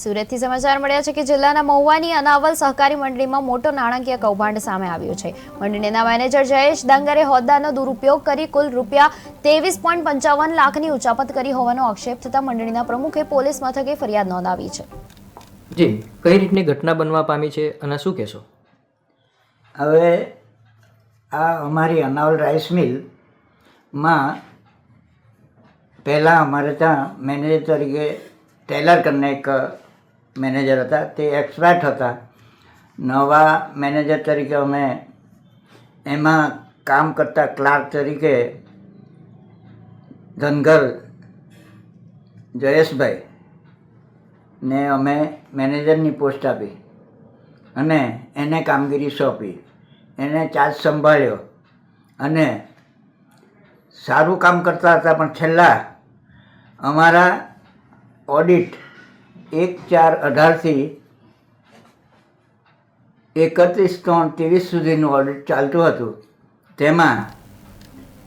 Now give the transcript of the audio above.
સુરતથી સમાચાર મળ્યા છે કે જિલ્લાના મહુવાની અનાવલ સહકારી મંડળીમાં મોટો નાણાકીય કૌભાંડ સામે આવ્યો છે. મંડળીના મેનેજર જયેશ ડાંગરે હોદ્દાનો દુરુપયોગ કરી કુલ રૂપિયા ત્રેવીસ પોઈન્ટ પંચાવન લાખની ઉચાપત કરી હોવાનો આક્ષેપ થતા મંડળીના પ્રમુખે પોલીસ મથકે ફરિયાદ નોંધાવી છે. જી કઈ રીતની ઘટના બનવા પામી છે અને શું કહેશો? હવે આ અમારી અનાવલ રાઈસ મિલમાં પહેલાં અમારે ત્યાં મેનેજર તરીકે ટેલર કરીને એક મેનેજર હતા, તે એક્સપર્ટ હતા. નવા મેનેજર તરીકે અમે એમાં કામ કરતા ક્લાર્ક તરીકે ધનગર જયેશભાઈ ને અમે મેનેજરની પોસ્ટ આપી અને એને કામગીરી સોંપી. એને ચાર્જ સંભાળ્યો અને સારું કામ કરતા હતા, પણ છેલ્લા અમારા ઓડિટ એક ચાર અઢારથી એકત્રીસ ત્રણ ત્રેવીસ સુધીનું ઓડિટ ચાલતું હતું. તેમાં